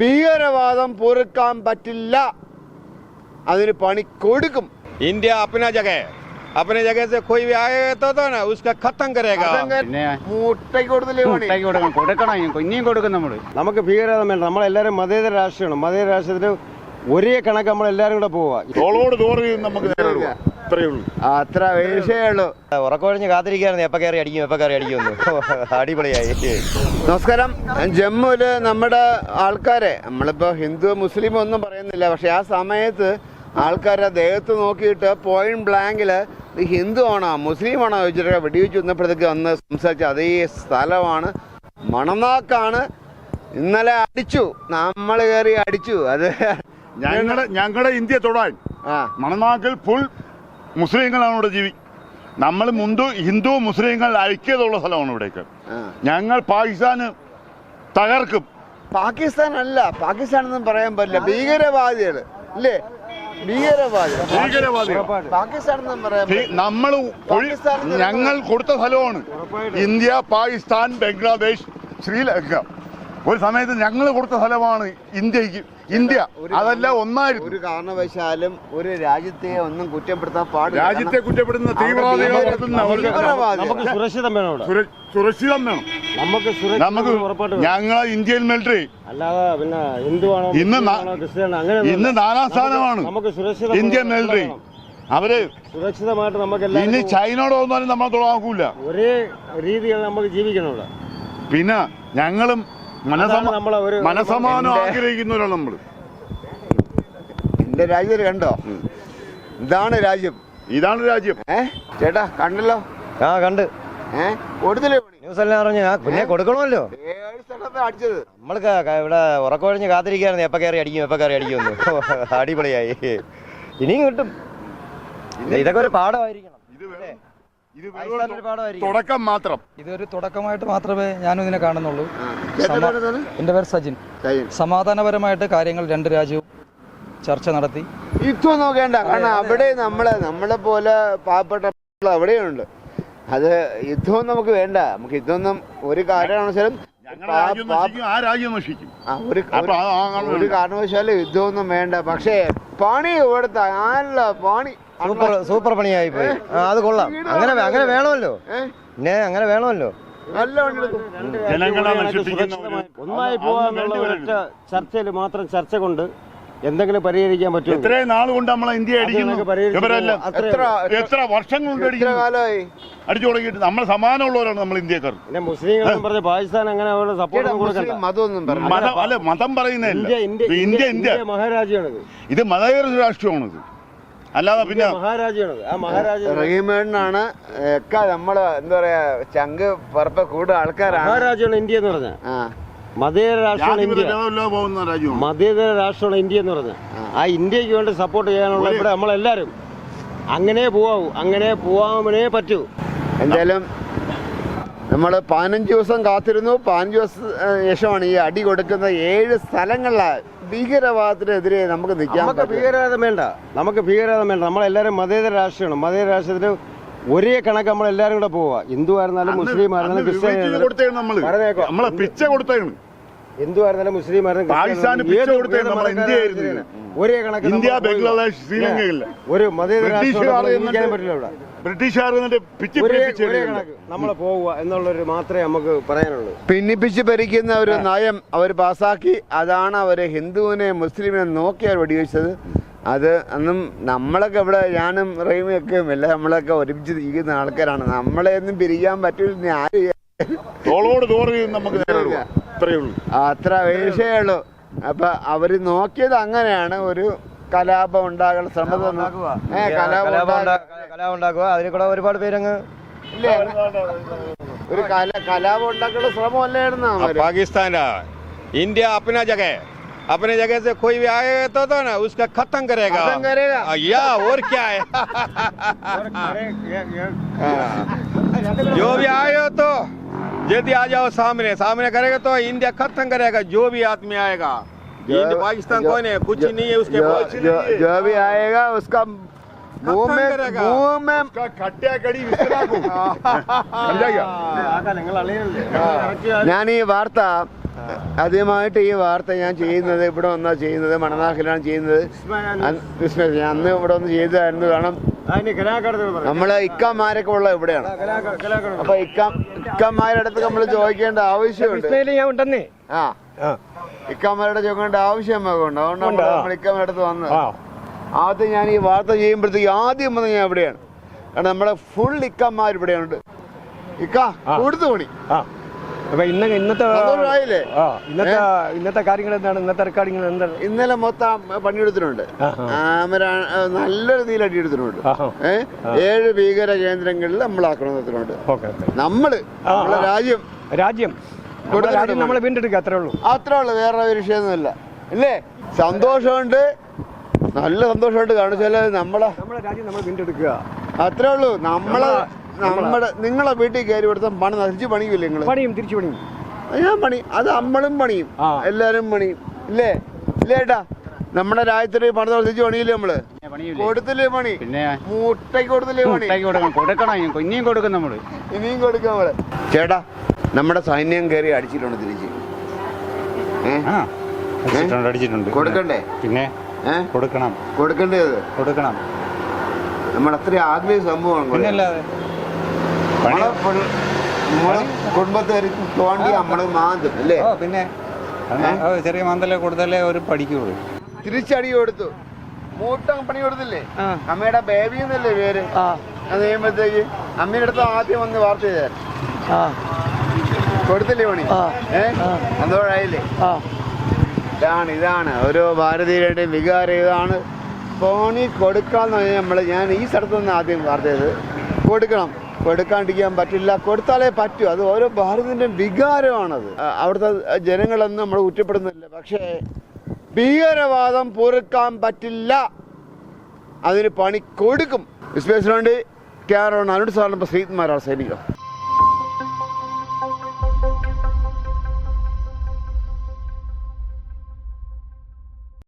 ഭീകരവാദം പൊറുക്കാൻ പറ്റില്ല. അതിന് പണി കൊടുക്കും. ഇന്ത്യ അപ്പന ജഗേ. അപ്പന കൊടുക്കണം. കൊടുക്കും നമ്മൾ നമുക്ക് ഭീകരവാദം വേണ്ട. മതേതര രാഷ്ട്രീയമാണ്. മതേതര രാഷ്ട്രീയത്തിന് ഒരേ കണക്ക് നമ്മളെല്ലാരും കൂടെ പോവാ. നമുക്ക് നേരിടുക അത്ര വിഷയമുള്ളൂ ഉറക്കമൊഴിഞ്ഞ് കാത്തിരിക്കായിരുന്നു എപ്പ കയറി അടിക്കും എപ്പ കയറി അടിക്കും അടിപൊളിയായി. നമസ്കാരം. ജമ്മുവിൽ നമ്മുടെ ആൾക്കാരെ നമ്മളിപ്പോ ഹിന്ദു മുസ്ലിം ഒന്നും പറയുന്നില്ല പക്ഷെ ആ സമയത്ത് ആൾക്കാരെ ദേഹത്ത് നോക്കിയിട്ട് പോയിന്റ് ബ്ലാങ്കിൽ ഹിന്ദു ആണോ മുസ്ലിം ആണോ ചോദിച്ചിട്ട് വെടിവെച്ച് വന്നപ്പോഴത്തേക്ക് വന്ന് സംസാരിച്ച അതേ സ്ഥലമാണ്. മണനാക്കാണ്. ഇന്നലെ അടിച്ചു. നമ്മൾ കയറി അടിച്ചു. അത് ഞങ്ങളുടെ ഞങ്ങളുടെ ഇന്ത്യ തൊടാൻ ആ. മണനാക്കിൽ ഫുൾ മുസ്ലിങ്ങളാണ് ഇവിടെ ജീവി നമ്മൾ മുന്തു ഹിന്ദു മുസ്ലിങ്ങൾ ഐക്യതുള്ള സ്ഥലമാണ് ഇവിടേക്ക്. ഞങ്ങൾ പാകിസ്ഥാന് തകർക്കും. പാകിസ്ഥാൻ അല്ല പാകിസ്ഥാൻ എന്നും പറയാൻ പറ്റില്ല. ഭീകരവാദികൾ അല്ലേ നമ്മൾ ഞങ്ങൾ കൊടുത്ത സ്ഥലമാണ്. ഇന്ത്യ പാകിസ്ഥാൻ ബംഗ്ലാദേശ് ശ്രീലങ്ക. ഒരു സമയത്ത് ഞങ്ങൾ കൊടുത്ത സ്ഥലമാണ് ഇന്ത്യയ്ക്ക് ഇന്ത്യ. അതല്ല ഒന്നായിരുന്നു. ഒരു കാരണവശാലും ഒരു രാജ്യത്തെ ഒന്നും കുറ്റപ്പെടുത്താൻ പാടില്ല. രാജ്യത്തെ കുറ്റപ്പെടുന്ന തീവ്രവാദികളെ നമുക്ക് സുരക്ഷിതം വേണം ഇവിടെ സുരക്ഷിതം വേണം നമുക്ക് നമുക്ക് ഞങ്ങളെ ഇന്ത്യൻ മിലിറ്ററി അല്ലാതെ പിന്നെ ഹിന്ദുവാണോ ആണോ ഇന്ന് അങ്ങനെ ഇന്ന് നാലാം സ്ഥാനമാണ്. നമുക്ക് സുരക്ഷിത ഇന്ത്യൻ മിലിറ്ററി അവർ സുരക്ഷിതമായിട്ട് നമുക്ക് ഇനി ചൈനയോട് വന്നാലും നമ്മളെ തുടങ്ങൂല ഒരേ രീതിയിൽ നമുക്ക് ജീവിക്കണം ഇവിടെ പിന്നെ ഞങ്ങളും മനസമാനം ആഗ്രഹിക്കുന്നവരാണ് നമ്മൾ എന്റെ രാജ്യം കണ്ടോ? ഇതാണ് രാജ്യം. ഇതാണ് രാജ്യം. ഏ? ചേട്ടാ കണ്ടല്ലോ? ആ കണ്ട്. ഏ? കൊടുത്തില്ലേ പണി? ന്യൂസ് എല്ലാം അറിഞ്ഞു? ആ കുഞ്ഞെ കൊടുക്കണമല്ലോ. ഏഴ് സ്ഥലത്ത് അടിച്ചത്. നമ്മൾ ഇവിടെ ഉറക്കമൊഴിഞ്ഞ് കാത്തിരിക്കായിരുന്നു എപ്പ കയറി അടിക്കും എപ്പ കയറി അടിക്കും അടിപൊളിയായി. ഇനിയും കിട്ടും. ഇതൊക്കെ ഒരു പാഠമായിരിക്കണം. പാഠമായിരിക്കും തുടക്കം മാത്രം. ഇതൊരു തുടക്കമായിട്ട് മാത്രമേ ഞാനും ഇതിനെ കാണുന്നുള്ളൂ. എന്റെ പേര് സജിൻ. സമാധാനപരമായിട്ട് കാര്യങ്ങൾ രണ്ട് രാജ്യവും ചർച്ച നടത്തി. യുദ്ധം നോക്കേണ്ട. കാരണം അവിടെ നമ്മളെ നമ്മളെ പോലെ പാവപ്പെട്ട അവിടെയുണ്ട്. അത് യുദ്ധവും നമുക്ക് വേണ്ട. നമുക്ക് യുദ്ധമൊന്നും ഒരു കാരണവശാലും ഒരു കാരണവശാലും യുദ്ധമൊന്നും വേണ്ട. പക്ഷേ പണി ഇവിടുത്തെ നല്ല പണി സൂപ്പർ സൂപ്പർ പണിയായി പോയി. അത് കൊള്ളാം. അങ്ങനെ അങ്ങനെ വേണമല്ലോ? അങ്ങനെ വേണമല്ലോ. നല്ല പണി എടുക്കും. ജനങ്ങളെ നശിപ്പിക്കുന്ന ഒരു- ഒന്നായി പോകാന്നുള്ള ഒരൊറ്റ ചർച്ചയിൽ മാത്രം ചർച്ച കൊണ്ട് എന്തെങ്കിലും പരിഹരിക്കാൻ പറ്റും ഇത്രയും നാൾ കൊണ്ട് നമ്മളെ ഇന്ത്യ അടിക്കുന്നു. നമുക്ക് പരിഹരിച്ച് ഇവരെല്ലാം പോകാം. അത്രേ എത്ര എത്ര വർഷം കൊണ്ട് എത്ര അടിക്കുന്നു? കാലമായി അടിച്ചു തുടങ്ങിയിട്ട് നമ്മൾ സമാനമുള്ളവരാണ് നമ്മൾ ഇന്ത്യക്കാർ. പിന്നെ പറഞ്ഞ് പാകിസ്ഥാൻ അങ്ങനെ അവരുടെ സപ്പോർട്ട് ചേട്ടാ, കൊടുക്കണ്ട. മുസ്ലിം മതമൊന്നും പറഞ്ഞു മതം അല്ല മതം പറയുന്നതല്ല. ഇന്ത്യ ഇന്ത്യ ഇത് ഇന്ത്യ ഇന്ത്യ മഹാരാജ്യമാണിത്. ഇത് മതേതര രാഷ്ട്രീയമാണിത് അല്ലാതെ പിന്നെ മഹാരാജയാണ് ആ റഹീമേടിനാണ് ഒക്കെ നമ്മൾ എന്താ പറയാ ചങ്ക് പറപ്പ കൂടുതൽ ആൾക്കാരാണ്. മഹാരാജയാണ് ഇന്ത്യ എന്ന് പറഞ്ഞ ആ. മതേതര രാഷ്ട്രമാണ് ഇന്ത്യ. ഭേദമില്ലാതെ പോകുന്ന രാജ്യമാണ്. മതേതര രാഷ്ട്രമാണ് ഇന്ത്യ എന്ന് പറഞ്ഞ ആ. ഇന്ത്യയ്ക്ക് വേണ്ടി സപ്പോർട്ട് ചെയ്യാനുള്ള ഇവിടെ നമ്മളെല്ലാരും. അങ്ങനെ പോവാവൂ. അങ്ങനെ പോവാമനേ പറ്റൂ. എന്തായാലും നമ്മൾ പതിനഞ്ച് ദിവസം കാത്തിരുന്നു. പതിനഞ്ച് ദിവസം ശേഷമാണ് ഈ അടി കൊടുക്കുന്ന ഏഴ് സ്ഥലങ്ങളിലെ ഭീകരവാദത്തിനെതിരെ നമുക്ക് നിൽക്കാൻ നമുക്ക് ഭീകരവാദം വേണ്ട. നമുക്ക് ഭീകരവാദം വേണ്ട. നമ്മളെല്ലാവരും മതേതര രാഷ്ട്രീയമാണ്. മതേതര രാഷ്ട്രീയത്തിൽ ഒരേ കണക്ക് നമ്മൾ നമ്മളെല്ലാരും കൂടെ പോവാ ഹിന്ദു ആയിരുന്നാലും മുസ്ലിം ആയിരുന്നാലും നമ്മളെ. പിച്ച കൊടുത്തേണ് ഹിന്ദു ആയിരുന്നാലും മുസ്ലിം ആയിരുന്നാലും. ഒരേ കണക്ക് ഇന്ത്യ ബംഗ്ലാദേശ് ശ്രീലങ്കയില്ല. ഒരു മതേതര രാഷ്ട്രം രാഷ്ട്രീയം പറ്റില്ല ഇവിടെ ബ്രിട്ടീഷുകാർ എന്നിട്ട് പിച്ചി നമ്മൾ പോവുക എന്നുള്ളൊരു മാത്രമേ നമുക്ക് പറയാനുള്ളൂ. ഭിന്നിപ്പിച്ച് ഭരിക്കുന്ന ഒരു നയം അവർ പാസാക്കി. അതാണ് അവർ ഹിന്ദുവിനെ മുസ്ലിമിനെ നോക്കി അവർ വെടിവെച്ചത്. അത് അന്നും നമ്മളൊക്കെ ഇവിടെ ഞാനും റഹീമൊക്കെ എല്ലാം നമ്മളൊക്കെ ഒരുമിച്ച് ഇരിക്കുന്ന ആൾക്കാരാണ്. നമ്മളെ ഒന്നും പിരിക്കാൻ പറ്റില്ല ആരും തോളോട് തോറി നമുക്ക് അത്ര വിഷയമുള്ളൂ അപ്പൊ അവർ നോക്കിയത് അങ്ങനെയാണ്. ഒരു കലാപം ഉണ്ടാകാൻ ശ്രമം ഏ കലാപം കലാപം ഉണ്ടാ- ഉണ്ടാ- കലാപം ഉണ്ടാക്കുക അതിൽ കൂടെ ഒരുപാട് പേരങ്ങ് ഇല്ലേ? ഒരു കല കലാപം ഉണ്ടാക്കാനുള്ള ശ്രമം അല്ലായിരുന്നു अब അവര് पाकिस्तान है इंडिया अपना जगह है अपने जगह से कोई भी आएगा तो, तो ना उसका खत्म करेगा खत्म करेगा। आ, या और क्या है जो भी आएगा तो यदि आ जाओ सामने सामने करेगा तो इंडिया खत्म करेगा जो भी आदमी आएगा जो- इंडिया पाकिस्तान जो- कोई नहीं है कुछ जो- ही नहीं है उसके जो, पास जो, जो भी आएगा उसका मुंह में करेगा। मुंह में उसका खट्टिया कड़ी विसराको समझा क्या നിങ്ങൾ അളിയനല്ലേ ഞാൻ ഈ വാർത്ത ആദ്യമായിട്ട് ഈ വാർത്ത ഞാൻ ചെയ്യുന്നത് ഇവിടെ വന്നാ ചെയ്യുന്നത് മണനാക്കിലാണ് ചെയ്യുന്നത് അന്ന് ക്രിസ്മസ് ഞാൻ അന്ന് ഇവിടെ വന്ന് ചെയ്തതായിരുന്നു കാരണം നമ്മളെ ഇക്കന്മാരൊക്കെ ഉള്ള ഇവിടെയാണ് അപ്പൊ ഇക്ക ഇക്കന്മാരുടെ അടുത്ത് നമ്മൾ ചോദിക്കേണ്ട ആവശ്യമുണ്ട് ഞാൻ ഉണ്ടെന്നേ ആ ഇക്കന്മാരുടെ ചോക്കേണ്ട ആവശ്യം കൊണ്ട് അതുകൊണ്ട് നമ്മൾ ഇക്കന്മാരുടെ അടുത്ത് വന്നത്. ആദ്യം ഞാൻ ഈ വാർത്ത ചെയ്യുമ്പോഴത്തേക്ക് ആദ്യം വന്ന് ഞാൻ ഇവിടെയാണ്. കാരണം നമ്മുടെ ഫുൾ ഇക്കാമാർ ഇവിടെയുണ്ട്. ഇക്ക കൊടുത്തു പണി. അപ്പൊ ഇന്ന ഇന്നത്തെ ഇന്നത്തെ ഇന്നത്തെ കാര്യങ്ങൾ എന്താണ്? ഇന്നത്തെ റെക്കോർഡിങ്ങൾ എന്താണ് ഇന്നലെ മൊത്തം പണിയെടുത്തിട്ടുണ്ട്. നല്ല രീതിയിൽ അടിയെടുത്തിട്ടുണ്ട്. ഏഴ് ഭീകര കേന്ദ്രങ്ങളിൽ നമ്മൾ ആക്രമണത്തിനുണ്ട് നമ്മൾ നമ്മളെ രാജ്യം. രാജ്യം. നമ്മളെ വീണ്ടെടുക്കുക അത്രേ ഉള്ളൂ. അത്രേ ഉള്ളൂ വേറെ ഒരു വിഷയമൊന്നുമില്ല. ഇല്ലേ? സന്തോഷമുണ്ട്. നല്ല സന്തോഷമുണ്ട്. കാരണം വെച്ചാൽ നമ്മളെ നമ്മുടെ രാജ്യം നമ്മൾ വീണ്ടെടുക്കുക. അത്രേ ഉള്ളൂ. നമ്മളെ നമ്മുടെ നിങ്ങളെ വീട്ടിൽ കയറി കൊടുത്ത പണി തിരിച്ചു പണിയില്ലേ നിങ്ങൾ പണിയും തിരിച്ചു പണിയും. ഞാൻ പണി അത് നമ്മളും പണിയും. എല്ലാരും പണിയും. ഇല്ലേ? ഇല്ലേ ഏട്ടാ? നമ്മുടെ രാജ്യത്തിന് പണി തിരിച്ചു പണിയില്ലേ നമ്മൾ? കൊടുത്തില്ലേ പണി? പിന്നെ മുട്ടയ്ക്ക് കൊടുത്തില്ലേ പണി? കൊടുക്കണം. കൊടുക്കണം. ഇനിയും കൊടുക്കും നമ്മൾ. ഇനിയും കൊടുക്കും നമ്മൾ. ചേട്ടാ നമ്മുടെ സൈന്യം കയറി അടിച്ചിട്ടുണ്ട് തിരിച്ച്. അടിച്ചിട്ടുണ്ട് അടിച്ചിട്ടുണ്ട്. കൊടുക്കണ്ടേ? പിന്നെ കൊടുക്കണം. കൊടുക്കേണ്ടത് കൊടുക്കണം. നമ്മൾ അത്ര ആത്മീയ സംഭവമാണ് കുടുംബത്തിൽ തോണ്ടി നമ്മൾ മാന്തും അല്ലേ? ഓ പിന്നെ ഓ, ചെറിയ മന്ദല കൊടുത്താലേ ഒരു പഠിക്കുള്ളൂ തിരിച്ചടി കൊടുത്തു. മൂട്ടം പണി കൊടുത്തില്ലേ? അമ്മയുടെ ബേബി എന്നല്ലേ പേര്? അത് കഴിയുമ്പോഴത്തേക്ക് അമ്മയുടെ അടുത്ത് ആദ്യം വന്ന് വാർത്ത ചെയ്താൽ കൊടുത്തില്ലേ പണി? ഏ? സന്തോഷായില്ലേ ഇതാണ് ഇതാണ്. ഓരോ ഭാരതീയരുടെയും വികാരം ഇതാണ്. ഫോണിൽ കൊടുക്കാന്ന് പറഞ്ഞാൽ നമ്മൾ ഞാൻ ഈ സ്ഥലത്ത് നിന്ന് ആദ്യം പറഞ്ഞത് കൊടുക്കണം. കൊടുക്കാണ്ടിരിക്കാൻ പറ്റില്ല. കൊടുത്താലേ പറ്റൂ. അത് ഓരോ ഭാരതത്തിന്റെ വികാരമാണത്. അവിടുത്തെ ജനങ്ങളൊന്നും നമ്മൾ കുറ്റപ്പെടുന്നില്ല പക്ഷേ ഭീകരവാദം പൊറുക്കാൻ പറ്റില്ല. അതിന് പണി കൊടുക്കും. വിശ്വസിച്ചുകൊണ്ട് വേണ്ടി അനുസരണം ശ്രീത്മാരാണ് സൈനികം